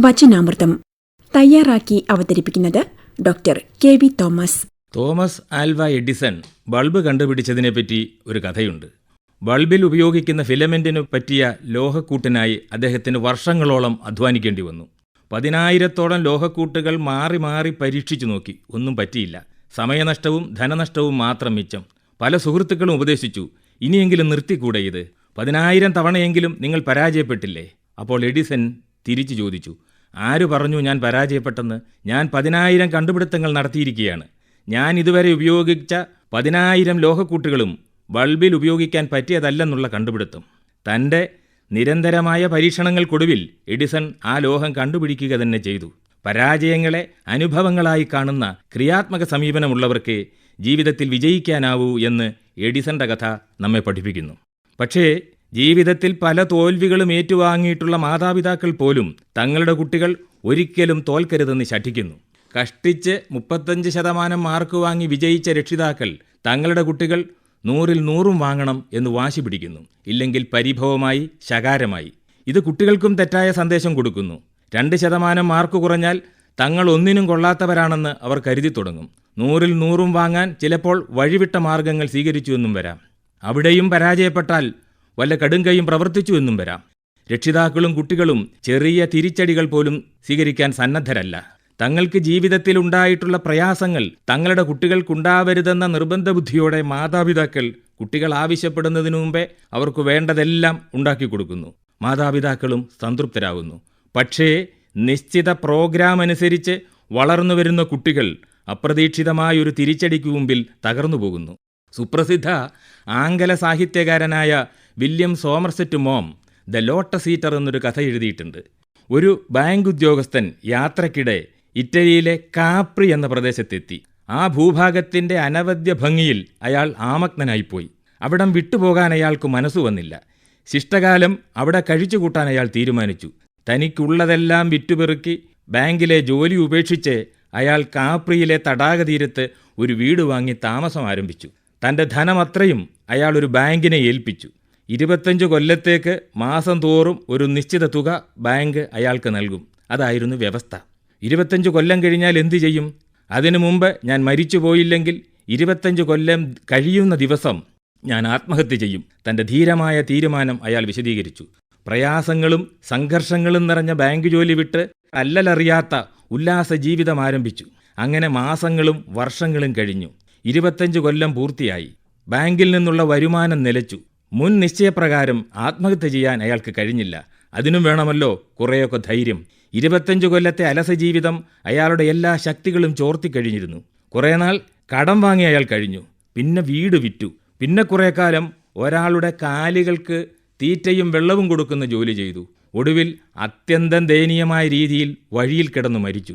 വചനാമൃതം തയ്യാറാക്കി അവതരിപ്പിക്കുന്നത് doctor K V Thomas. Thomas Alva Edison bulb കണ്ടുപിടിച്ചതിനെ പറ്റി ഒരു കഥയുണ്ട്. ബൾബിൽ ഉപയോഗിക്കുന്ന ഫിലമെന്റിനു പറ്റിയ ലോഹക്കൂട്ടിനായി അദ്ദേഹത്തിന് വർഷങ്ങളോളം അധ്വാനിക്കേണ്ടി വന്നു. പതിനായിരത്തോളം ലോഹക്കൂട്ടുകൾ മാറി മാറി പരീക്ഷിച്ചു നോക്കി. ഒന്നും പറ്റിയില്ല. സമയനഷ്ടവും ധനനഷ്ടവും മാത്രം മിച്ചം. പല സുഹൃത്തുക്കളും ഉപദേശിച്ചു ഇനിയെങ്കിലും നിർത്തിക്കൂടെ ഇത്? പതിനായിരം തവണയെങ്കിലും നിങ്ങൾ പരാജയപ്പെട്ടില്ലേ? അപ്പോൾ എഡിസൺ തിരിച്ചു ചോദിച്ചു ആര് പറഞ്ഞു ഞാൻ പരാജയപ്പെട്ടെന്ന് ഞാൻ പതിനായിരം കണ്ടുപിടുത്തങ്ങൾ നടത്തിയിരിക്കുകയാണ്. ഞാൻ ഇതുവരെ ഉപയോഗിച്ച പതിനായിരം ലോഹക്കൂട്ടുകളും ബൾബിൽ ഉപയോഗിക്കാൻ പറ്റിയതല്ലെന്നുള്ള കണ്ടുപിടുത്തം. തന്റെ നിരന്തരമായ പരീക്ഷണങ്ങൾക്കൊടുവിൽ എഡിസൺ ആ ലോഹം കണ്ടുപിടിക്കുക തന്നെ ചെയ്തു. പരാജയങ്ങളെ അനുഭവങ്ങളായി കാണുന്ന ക്രിയാത്മക സമീപനമുള്ളവർക്ക് ജീവിതത്തിൽ വിജയിക്കാനാവൂ എന്ന് എഡിസന്റെ കഥ നമ്മെ പഠിപ്പിക്കുന്നു. പക്ഷേ ജീവിതത്തിൽ പല തോൽവികളും ഏറ്റുവാങ്ങിയിട്ടുള്ള മാതാപിതാക്കൾ പോലും തങ്ങളുടെ കുട്ടികൾ ഒരിക്കലും തോൽക്കരുതെന്ന് ശഠിക്കുന്നു. കഷ്ടിച്ച് മുപ്പത്തഞ്ച് ശതമാനം മാർക്ക് വാങ്ങി വിജയിച്ച രക്ഷിതാക്കൾ തങ്ങളുടെ കുട്ടികൾ നൂറിൽ നൂറും വാങ്ങണം എന്ന് വാശി പിടിക്കുന്നു. ഇല്ലെങ്കിൽ പരിഭവമായി ശകാരമായി. ഇത് കുട്ടികൾക്കും തെറ്റായ സന്ദേശം കൊടുക്കുന്നു. രണ്ട് ശതമാനം മാർക്ക് കുറഞ്ഞാൽ തങ്ങൾ ഒന്നിനും കൊള്ളാത്തവരാണെന്ന് അവർ കരുതി തുടങ്ങും. നൂറിൽ നൂറും വാങ്ങാൻ ചിലപ്പോൾ വഴിവിട്ട മാർഗങ്ങൾ സ്വീകരിച്ചു എന്നും വരാം. അവിടെയും പരാജയപ്പെട്ടാൽ വല്ല കടുങ്കയും പ്രവർത്തിച്ചു എന്നും വരാം. രക്ഷിതാക്കളും കുട്ടികളും ചെറിയ തിരിച്ചടികൾ പോലും സ്വീകരിക്കാൻ സന്നദ്ധരല്ല. തങ്ങൾക്ക് ജീവിതത്തിൽ ഉണ്ടായിട്ടുള്ള പ്രയാസങ്ങൾ തങ്ങളുടെ കുട്ടികൾക്കുണ്ടാവരുതെന്ന നിർബന്ധ ബുദ്ധിയോടെ മാതാപിതാക്കൾ കുട്ടികൾ ആവശ്യപ്പെടുന്നതിനു മുമ്പേ അവർക്ക് വേണ്ടതെല്ലാം ഉണ്ടാക്കി കൊടുക്കുന്നു. മാതാപിതാക്കളും സംതൃപ്തരാകുന്നു. പക്ഷേ നിശ്ചിത പ്രോഗ്രാം അനുസരിച്ച് വളർന്നു വരുന്ന കുട്ടികൾ അപ്രതീക്ഷിതമായൊരു തിരിച്ചടിക്ക് മുമ്പിൽ തകർന്നു പോകുന്നു. സുപ്രസിദ്ധ ആംഗല സാഹിത്യകാരനായ William Somerset Maugham the Lotus Eater എന്നൊരു കഥ എഴുതിയിട്ടുണ്ട്. ഒരു ബാങ്ക് ഉദ്യോഗസ്ഥൻ യാത്രക്കിടെ ഇറ്റലിയിലെ കാപ്രി എന്ന പ്രദേശത്തെത്തി. ആ ഭൂഭാഗത്തിന്റെ അനവധ്യ ഭംഗിയിൽ അയാൾ ആമഗ്നനായിപ്പോയി. അവിടം വിട്ടുപോകാൻ അയാൾക്ക് മനസ്സു വന്നില്ല. ശിഷ്ടകാലം അവിടെ കഴിച്ചുകൂട്ടാൻ അയാൾ തീരുമാനിച്ചു. തനിക്കുള്ളതെല്ലാം വിറ്റുപെറുക്കി ബാങ്കിലെ ജോലി ഉപേക്ഷിച്ച് അയാൾ കാപ്രിയിലെ തടാകതീരത്ത് ഒരു വീട് വാങ്ങി താമസം ആരംഭിച്ചു. തന്റെ ധനമത്രയും അയാൾ ഒരു ബാങ്കിനെ ഏൽപ്പിച്ചു. ഇരുപത്തഞ്ച് കൊല്ലത്തേക്ക് മാസം തോറും ഒരു നിശ്ചിത തുക ബാങ്ക് അയാൾക്ക് നൽകും. അതായിരുന്നു വ്യവസ്ഥ. ഇരുപത്തഞ്ച് കൊല്ലം കഴിഞ്ഞാൽ എന്തു ചെയ്യും? അതിനു മുമ്പ് ഞാൻ മരിച്ചു പോയില്ലെങ്കിൽ ഇരുപത്തഞ്ച് കൊല്ലം കഴിയുന്ന ദിവസം ഞാൻ ആത്മഹത്യ ചെയ്യും. തന്റെ ധീരമായ തീരുമാനം അയാൾ വിശദീകരിച്ചു. പ്രയാസങ്ങളും സംഘർഷങ്ങളും നിറഞ്ഞ ബാങ്ക് ജോലി വിട്ട് അല്ലലറിയാത്ത ഉല്ലാസ ജീവിതം ആരംഭിച്ചു. അങ്ങനെ മാസങ്ങളും വർഷങ്ങളും കഴിഞ്ഞു. ഇരുപത്തഞ്ച് കൊല്ലം പൂർത്തിയായി. ബാങ്കിൽ നിന്നുള്ള വരുമാനം നിലച്ചു. മുൻ നിശ്ചയപ്രകാരം ആത്മഹത്യ ചെയ്യാൻ അയാൾക്ക് കഴിഞ്ഞില്ല. അതിനും വേണമല്ലോ കുറേയൊക്കെ ധൈര്യം. ഇരുപത്തഞ്ച് കൊല്ലത്തെ അലസ ജീവിതം അയാളുടെ എല്ലാ ശക്തികളും ചോർത്തി കഴിഞ്ഞിരുന്നു. കുറേ നാൾ കടം വാങ്ങി അയാൾ കഴിഞ്ഞു. പിന്നെ വീട് വിറ്റു. പിന്നെ കുറേ കാലം ഒരാളുടെ കാലുകൾക്ക് തീറ്റയും വെള്ളവും കൊടുക്കുന്ന ജോലി ചെയ്തു. ഒടുവിൽ അത്യന്തം ദയനീയമായ രീതിയിൽ വഴിയിൽ കിടന്നു മരിച്ചു.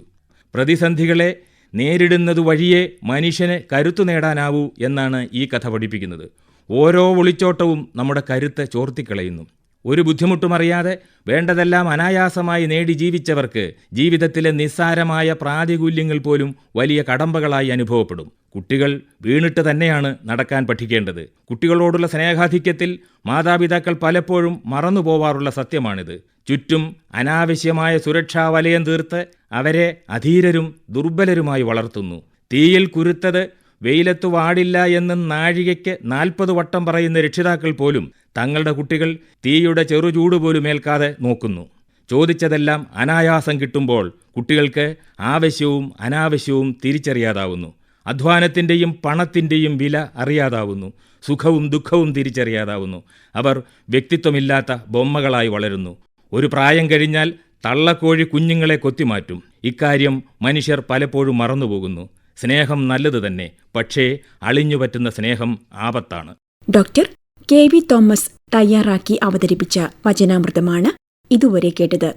പ്രതിസന്ധികളെ നേരിടുന്നത് വഴിയേ മനുഷ്യന് കരുത്തു നേടാനാവൂ എന്നാണ് ഈ കഥ പഠിപ്പിക്കുന്നത്. ഓരോ ഒളിച്ചോട്ടവും നമ്മുടെ കരുത്ത് ചോർത്തിക്കളയുന്നു. ഒരു ബുദ്ധിമുട്ടും അറിയാതെ വേണ്ടതെല്ലാം അനായാസമായി നേടി ജീവിച്ചവർക്ക് ജീവിതത്തിലെ നിസ്സാരമായ പ്രാതികൂല്യങ്ങൾ പോലും വലിയ കടമ്പകളായി അനുഭവപ്പെടും. കുട്ടികൾ വീണിട്ട് തന്നെയാണ് നടക്കാൻ പഠിക്കേണ്ടത്. കുട്ടികളോടുള്ള സ്നേഹാധിക്യത്തിൽ മാതാപിതാക്കൾ പലപ്പോഴും മറന്നുപോവാറുള്ള സത്യമാണിത്. ചുറ്റും അനാവശ്യമായ സുരക്ഷാ വലയം തീർത്ത് അവരെ അധീരരും ദുർബലരുമായി വളർത്തുന്നു. തീയിൽ കുരുത്തത് വെയിലത്തു വാടില്ല എന്ന് നാഴികയ്ക്ക് നാൽപ്പത് വട്ടം പറയുന്ന രക്ഷിതാക്കൾ പോലും തങ്ങളുടെ കുട്ടികൾ തീയുടെ ചെറുചൂട് പോലും ഏൽക്കാതെ നോക്കുന്നു. ചോദിച്ചതെല്ലാം അനായാസം കിട്ടുമ്പോൾ കുട്ടികൾക്ക് ആവശ്യവും അനാവശ്യവും തിരിച്ചറിയാതാവുന്നു. അധ്വാനത്തിന്റെയും പണത്തിന്റെയും വില അറിയാതാവുന്നു. സുഖവും ദുഃഖവും തിരിച്ചറിയാതാവുന്നു. അവർ വ്യക്തിത്വമില്ലാത്ത ബൊമ്മകളായി വളരുന്നു. ഒരു പ്രായം കഴിഞ്ഞാൽ തള്ളക്കോഴി കുഞ്ഞുങ്ങളെ കൊത്തിമാറ്റും. ഇക്കാര്യം മനുഷ്യർ പലപ്പോഴും മറന്നുപോകുന്നു. സ്നേഹം നല്ലത് തന്നെ പക്ഷേ അളിഞ്ഞുപറ്റുന്ന സ്നേഹം ആപത്താണ്. ഡോക്ടർ കെ വി തോമസ് തയ്യാറാക്കി അവതരിപ്പിച്ച വചനാമൃതമാണ് ഇതുവരെ കേട്ടത്.